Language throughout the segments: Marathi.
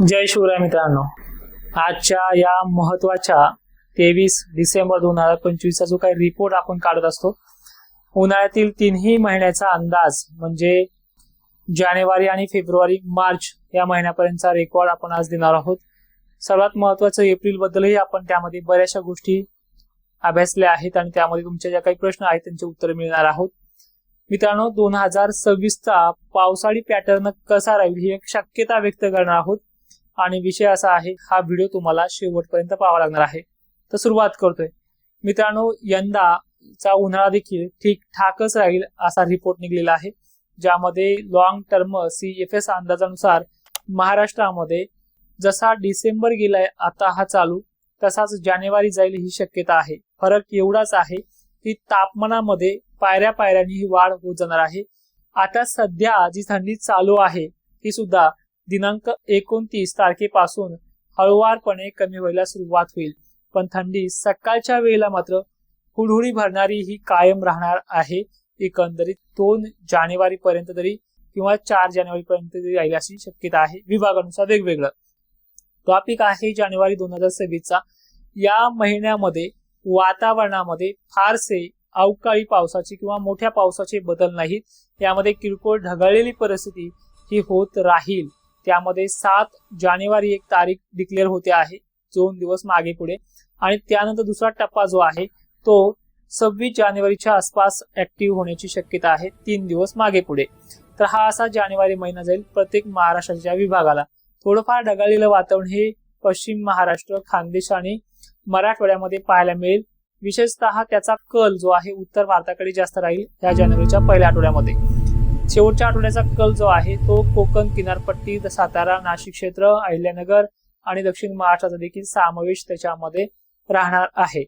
जय शिवराय मित्रांनो. आजच्या या महत्त्वाच्या तेवीस डिसेंबर दोन हजार पंचवीसचा जो काही रिपोर्ट आपण काढत असतो उन्हाळ्यातील तीनही महिन्याचा अंदाज म्हणजे जानेवारी आणि फेब्रुवारी मार्च या महिन्यापर्यंतचा रेकॉर्ड आपण आज देणार आहोत. सर्वात महत्वाचं एप्रिलबद्दलही आपण त्यामध्ये बऱ्याचशा गोष्टी अभ्यासल्या आहेत आणि त्यामध्ये तुमच्या ज्या काही प्रश्न आहेत त्यांचे उत्तर मिळणार आहोत. मित्रांनो दोन हजार सव्वीसचा पावसाळी पॅटर्न कसा राहील ही एक शक्यता व्यक्त करणार आहोत. आणि विषय असा आहे हा व्हिडिओ तुम्हाला शेवटपर्यंत पाहावा लागणार आहे. तर सुरुवात करतोय. मित्रांनो यंदाचा उन्हाळा देखील ठीक ठाकच राहील असा रिपोर्ट निघलेला आहे ज्यामध्ये long term C F S अंदाजानुसार महाराष्ट्रामध्ये जसा डिसेंबर गेलाय आता हा चालू तसाच जानेवारी जाईल ही शक्यता आहे. फरक एवढाच आहे की तापमानामध्ये पायऱ्या पायऱ्यांनी ही वाढ होत जाणार आहे. आता सध्या जी थंडी चालू आहे ती सुद्धा दिनांक एकोणतीस तारखेपासून हळुवारपणे कमी व्हायला सुरुवात होईल. पण थंडी सकाळच्या वेळेला मात्र हुडहुडी भरणारी ही कायम राहणार आहे. एकंदरीत दोन जानेवारी पर्यंत तरी किंवा चार जानेवारी पर्यंत तरी राहील अशी शक्यता आहे. विभागानुसार वेगवेगळं. टॉपिक आहे जानेवारी दोन हजार सव्वीसचा. या महिन्यामध्ये वातावरणामध्ये फारसे अवकाळी पावसाचे किंवा मोठ्या पावसाचे बदल नाहीत. यामध्ये किरकोळ ढगाळलेली परिस्थिती ही होत राहील. त्यामध्ये सात जानेवारी एक तारीख डिक्लेअर होते आहे. दोन दिवस मागे पुढे. आणि त्यानंतर दुसरा टप्पा जो आहे तो सव्वीस जानेवारीच्या आसपास ऍक्टिव्ह होण्याची शक्यता आहे. तीन दिवस मागे पुढे. तर हा असा जानेवारी महिना जाईल प्रत्येक महाराष्ट्राच्या विभागाला. थोडंफार ढगाळलेलं वातावरण हे पश्चिम महाराष्ट्र खानदेश आणि मराठवाड्यामध्ये पाहायला मिळेल. विशेषतः त्याचा कल जो आहे उत्तर भारताकडे जास्त राहील या जानेवारीच्या पहिल्या आठवड्यामध्ये. शेवटच्या आठवड्याचा कल जो आहे तो कोकण किनारपट्टी सातारा नाशिक क्षेत्र अहिल्यानगर आणि दक्षिण महाराष्ट्राचा देखील समावेश त्याच्यामध्ये राहणार आहे.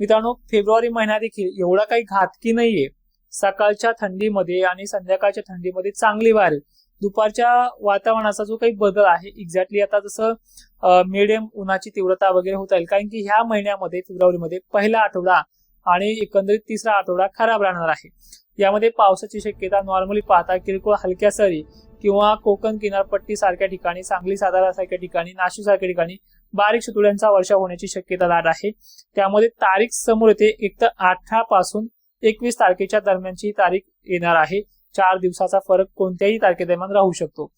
मित्रांनो फेब्रुवारी महिना देखील एवढा काही घातकी नाहीये. सकाळच्या थंडीमध्ये आणि संध्याकाळच्या थंडीमध्ये चांगली वारे. दुपारच्या वातावरणाचा जो काही बदल आहे एक्झॅक्टली आता जसं मिडियम उन्हाची तीव्रता वगैरे होत येईल कारण की ह्या महिन्यामध्ये फेब्रुवारीमध्ये पहिला आठवडा आणि एकंदरीत तिसरा आठवडा खराब राहणार आहे. यामध्ये पावसाची शक्यता नॉर्मली पाहता किरकोळ हलक्या सरी किंवा कोकण किनारपट्टी सारख्या ठिकाणी सांगली सातारा सारख्या ठिकाणी नाशिक सारख्या ठिकाणी बारीक शितोड्यांचा वर्षा होण्याची शक्यता दाट आहे. त्यामध्ये तारीख समोर येते एक तर अठरा पासून एकवीस तारखेच्या दरम्यानची तारीख येणार आहे. चार दिवसाचा फरक कोणत्याही तारखेदरम्यान राहू शकतो.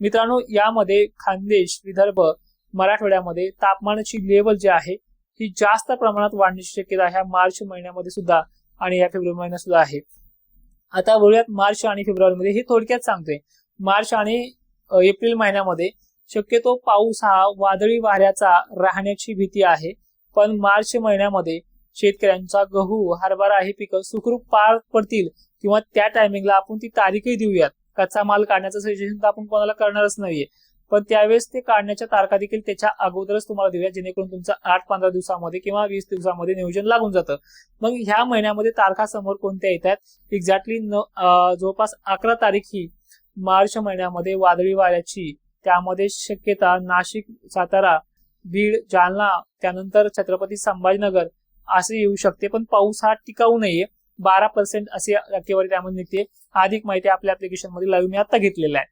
मित्रांनो यामध्ये खानदेश विदर्भ मराठवाड्यामध्ये तापमानाची लेवल जी आहे ही जास्त प्रमाणात वाढण्याची शक्यता ह्या मार्च महिन्यामध्ये सुद्धा आणि या फेब्रुवारी महिन्यात सुद्धा आहे. आता बोलूयात मार्च आणि फेब्रुवारीमध्ये हे थोडक्यात सांगतोय. मार्च आणि एप्रिल महिन्यामध्ये शक्यतो पाऊस हा वादळी वाऱ्याचा राहण्याची भीती आहे. पण मार्च महिन्यामध्ये शेतकऱ्यांचा गहू हरभरा हे पिकं सुखरूप पार पडतील किंवा त्या टायमिंगला आपण ती तारीखही देऊयात. कच्चा माल काढण्याचं सजेशन तर आपण कोणाला करणारच नाहीये. पण त्यावेळेस ते काढण्याच्या तारखा देखील त्याच्या अगोदरच तुम्हाला देऊया जेणेकरून तुमचं आठ पंधरा दिवसामध्ये किंवा वीस दिवसामध्ये नियोजन लागून जातं. मग ह्या महिन्यामध्ये तारखा समोर कोणत्या येत आहेत? एक्झॅक्टली जवळपास अकरा तारीख ही मार्च महिन्यामध्ये वादळी वाऱ्याची त्यामध्ये शक्यता नाशिक सातारा बीड जालना त्यानंतर छत्रपती संभाजीनगर असे येऊ शकते पण पाऊस हा टिकाऊ नाहीये. बारा पर्सेंट अशी टक्केवारी त्यामध्ये निघते. अधिक माहिती आपल्या ऍप्लिकेशनमध्ये लाईव्ह मी आता घेतलेला आहे.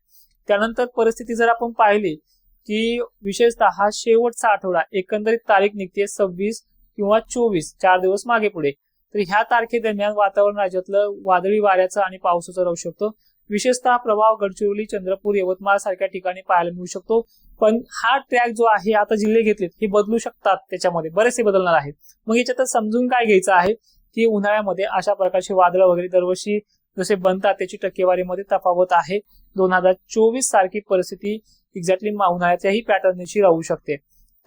त्यानंतर परिस्थिती जर आपण पाहिली की विशेषतः हा शेवटचा आठवडा एकंदरीत तारीख निघते सव्वीस किंवा चोवीस चार दिवस मागे पुढे. तर ह्या तारखेदरम्यान वातावरण राज्यातलं वादळी वाऱ्याचं आणि पावसाचं राहू शकतो. विशेषतः प्रभाव गडचिरोली चंद्रपूर यवतमाळ सारख्या ठिकाणी पाहायला मिळू शकतो. पण हा ट्रॅक जो आहे आता जिल्हे घेतलेत हे बदलू शकतात त्याच्यामध्ये. बरेचसे बदलणार आहेत. मग याच्यात समजून काय घ्यायचं आहे? की उन्हाळ्यामध्ये अशा प्रकारचे वादळ वगैरे दरवर्षी जसे बनतात त्याची टक्केवारीमध्ये तफावत आहे. दोन हजार चोवीस सारखी परिस्थिती एक्झॅक्टली उन्हाळ्याच्याही पॅटर्नची राहू शकते.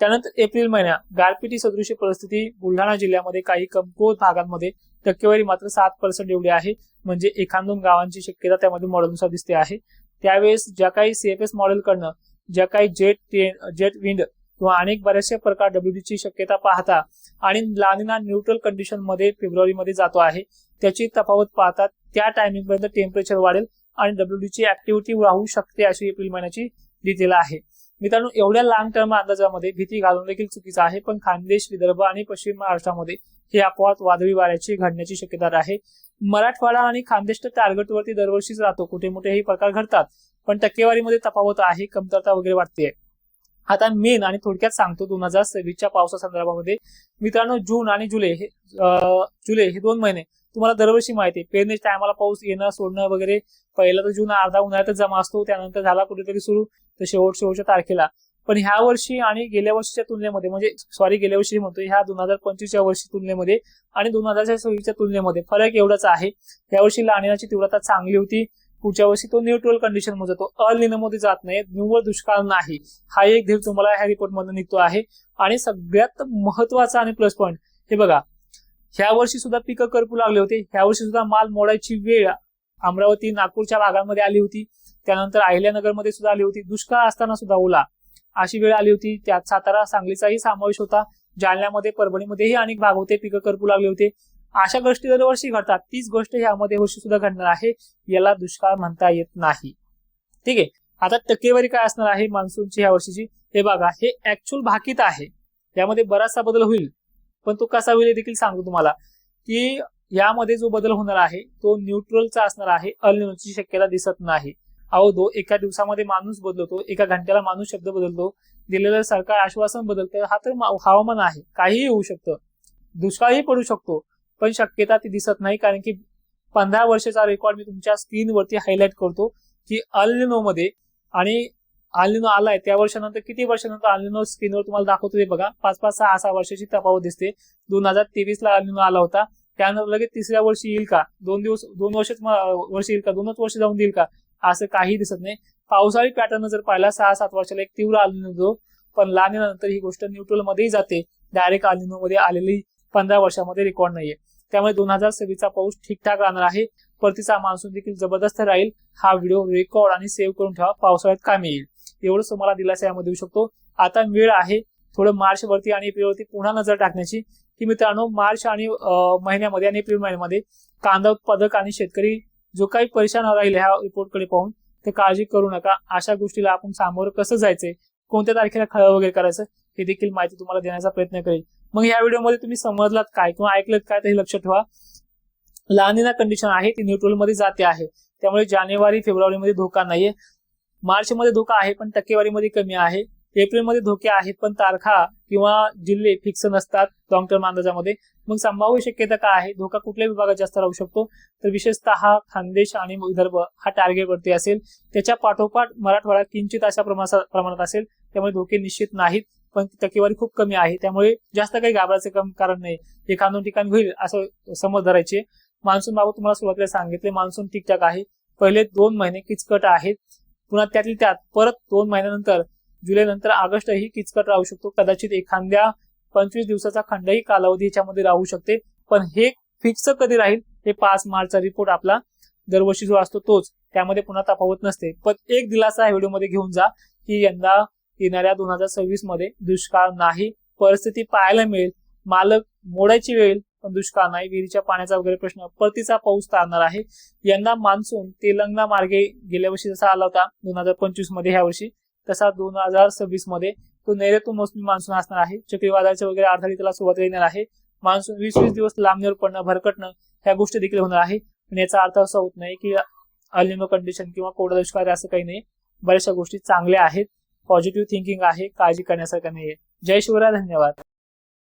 त्यानंतर एप्रिल महिन्या गारपिटी सदृश परिस्थिती बुलढाणा जिल्ह्यामध्ये काही कमकुवत भागांमध्ये टक्केवारी मात्र सात पर्सेंट एवढी आहे. म्हणजे एखाद दोन गावांची शक्यता त्यामध्ये मॉडेलनुसार दिसते आहे. त्यावेळेस ज्या काही सीएफएस मॉडेलकडनं ज्या काही जेट जेट विंड किंवा अनेक बऱ्याचशा प्रकार डब्ल्यूडीची शक्यता पाहता आणि लानिना न्यूट्रल कंडिशनमध्ये जातो आहे त्याची तफावत पाहतात त्या टायमिंग पर्यंत टेम्परेचर वाढेल आणि डब्ल्यूडीची ऍक्टिव्हिटी राहू शकते अशी एप्रिल महिन्याची डिटेल आहे. मित्रांनो एवढ्या लॉंग टर्म अंदाजामध्ये भीती घालून देखील चुकीचं आहे पण खानदेश विदर्भ आणि पश्चिम महाराष्ट्रामध्ये हे अपवाद वादळी वाऱ्याची घडण्याची शक्यता आहे. मराठवाडा आणि खानदेश तर टार्गेटवरती दरवर्षीच राहतो कुठे मोठे हे प्रकार घडतात पण टक्केवारीमध्ये तफावत आहे कमतरता वगैरे वाटते. आता मेन आणि थोडक्यात सांगतो दोन हजार सव्वीसच्या पावसा संदर्भामध्ये मित्रांनो जून आणि जुलै हे जुलै हे दोन महिने तुम्हाला दरवर्षी माहिती आहे. पेरणीच्या टायमाला पाऊस येणं सोडणं वगैरे पहिला तर जून अर्धा उन्हाळ्यातच जमा असतो. त्यानंतर झाला कुठेतरी सुरू तर शेवट शेवटच्या तारखेला. पण ह्या वर्षी आणि गेल्या वर्षीच्या तुलनेमध्ये म्हणजे सॉरी गेल्या वर्षी म्हणतो ह्या दोन हजार पंचवीसच्या वर्षी तुलनेमध्ये आणि दोन हजार सव्वीसच्या तुलनेमध्ये फरक एवढाच आहे. या वर्षी तीव्रता चांगली होती. पुढच्या वर्षी तो न्यूट्रल कंडिशनमध्ये जातो. अलमध्ये जात नाही. निव्वळ दुष्काळ नाही. हा एक धीर तुम्हाला ह्या रिपोर्ट निघतो आहे. आणि सगळ्यात महत्त्वाचा आणि प्लस पॉईंट हे बघा ह्या वर्षी सुद्धा पिकं करपू लागले होते. ह्या वर्षी सुद्धा माल मोडायची वेळ अमरावती नागपूरच्या भागांमध्ये आली होती. त्यानंतर अहिल्यानगरमध्ये सुद्धा आली होती. दुष्काळ असताना सुद्धा ओला अशी वेळ आली होती. त्यात सातारा सांगलीचाही समावेश होता. जालन्यामध्ये परभणीमध्येही अनेक भाग होते पिकं करपू लागले होते. अशा गोष्टी दरवर्षी घडतात. तीच गोष्ट ह्यामध्ये वर्षी सुद्धा घडणार आहे. याला दुष्काळ म्हणता येत नाही. ठीक आहे. आता टक्केवारी काय असणार आहे मान्सूनची ह्या वर्षीची? हे बघा हे ऍक्च्युअल भाकीत आहे. यामध्ये बराचसा बदल होईल. पण तो कसा होईल देखील सांगतो तुम्हाला की यामध्ये जो बदल होणार आहे तो न्यूट्रलचा असणार आहे अल्निनोची शक्यता दिसत नाही. अहो दो एका दिवसामध्ये माणूस बदलतो एका घंट्याला माणूस शब्द बदलतो दिलेलं सरकार आश्वासन बदलतं हा तर हवामान आहे काहीही होऊ शकतं. दुष्काळही पडू शकतो पण शक्यता ती दिसत नाही कारण की पंधरा वर्षाचा रेकॉर्ड मी तुमच्या स्क्रीनवरती हायलाइट करतो की अल्निनो मध्ये आणि आलिनो आलाय. त्या वर्षानंतर किती वर्षानंतर आलिनो स्क्रीनवर तुम्हाला दाखवतो ते बघा. पाच पाच सहा सहा वर्षाची तफावत दिसते. दोन हजार तेवीस ला आलिनो आला होता. त्यानंतर लगेच तिसऱ्या वर्षी येईल का? दोन दिवस दोन वर्षच वर्ष येईल का? दोनच वर्ष जाऊन येईल का? असं काही दिसत नाही. पावसाळी पॅटर्न जर पाहिला सहा सात वर्षाला एक तीव्र आलिनो जो पण लानेनंतर ही गोष्ट न्यूट्रल मध्येही जाते. डायरेक्ट आलिनो मध्ये आलेली पंधरा वर्षामध्ये रेकॉर्ड नाहीये. त्यामुळे दोन हजार सव्वीसचा पाऊस ठीकठाक राहणार आहे. परतीचा मान्सून देखील जबरदस्त राहील. हा व्हिडिओ रेकॉर्ड आणि सेव्ह करून ठेवा. पावसाळ्यात कामी येईल. एवढंच तुम्हाला दिलासा यामध्ये देऊ शकतो. आता वेळ आहे थोडं मार्च वरती आणि एप्रिल वरती पुन्हा नजर टाकण्याची. की मित्रांनो मार्च आणि महिन्यामध्ये आणि एप्रिल महिन्यामध्ये कांदा उत्पादक आणि शेतकरी जो काही परेशान राहील ह्या रिपोर्टकडे पाहून ते काळजी करू नका. अशा गोष्टीला आपण सामोरं कसं जायचंय कोणत्या तारखेला खळं वगैरे करायचं हे देखील माहिती तुम्हाला देण्याचा प्रयत्न करेल. मग या व्हिडिओमध्ये तुम्ही समजलात काय किंवा ऐकलं काय ते लक्ष ठेवा. लानिना कंडिशन आहे ती न्यूट्रलमध्ये जाते आहे. त्यामुळे जानेवारी फेब्रुवारीमध्ये धोका नाहीये. मार्च मध्ये धोका आहे पण टक्केवारीमध्ये कमी आहे. एप्रिलमध्ये धोके आहेत पण तारखा किंवा जिल्हे फिक्स नसतात लॉंग टर्म अंदाजामध्ये. मग संभाव्य शक्यता काय आहे? धोका कुठल्या विभागात जास्त राहू शकतो. तर विशेषतः खानदेश आणि विदर्भ हा टार्गेटवरती असेल. त्याच्या पाठोपाठ मराठवाडा किंचित अशा प्रमाणात प्रमाणात असेल. त्यामुळे धोके निश्चित नाहीत पण टक्केवारी खूप कमी आहे. त्यामुळे जास्त काही घाबरायचं कम कारण नाही. एखादं ठिकाण होईल असं समज धरायचे. मान्सून बाबत तुम्हाला सुरुवातीला सांगितले मान्सून ठीकठाक आहे. पहिले दोन महिने किचकट आहेत. पुन्हा त्यातील त्यात परत दोन महिन्यानंतर जुलै नंतर ऑगस्ट ही किचकट राहू शकतो. कदाचित एखाद्या पंचवीस दिवसाचा खंडही कालावधी याच्यामध्ये राहू शकते. पण हे फिक्स कधी राहील? हे पाच मार्चचा रिपोर्ट आपला दरवर्षी जो असतो तोच. त्यामध्ये पुन्हा तफावत नसते. पण एक दिलासा या व्हिडिओमध्ये घेऊन जा की यंदा येणाऱ्या दोन हजार सव्वीसमध्ये दुष्काळ नाही परिस्थिती पाहायला मिळेल. मालक मोडायची वेळ पण दुष्काळ नाही विहिरीच्या पाण्याचा वगैरे प्रश्न परतीचा पाऊस तारणार आहे. यंदा मान्सून तेलंगणा मार्गे गेल्या वर्षी जसा आला होता दोन हजार पंचवीसमध्ये ह्या वर्षी तसा दोन हजार सव्वीसमध्ये तो नैऋत्य मोसमी मान्सून असणार आहे. चक्रीवादळाचे वगैरे आधारित त्याला सुरुवात येणार आहे. मान्सून वीस वीस दिवस लांबणीवर पडणं भरकटणं ह्या गोष्टी देखील होणार आहे. पण याचा अर्थ असा होत नाही की अलिनो कंडिशन किंवा कोरडा दुष्काळ असं काही नाही. बऱ्याचशा गोष्टी चांगल्या आहेत. पॉझिटिव्ह थिंकिंग आहे. काळजी करण्यासारखं नाहीये. जय शिवराय. धन्यवाद.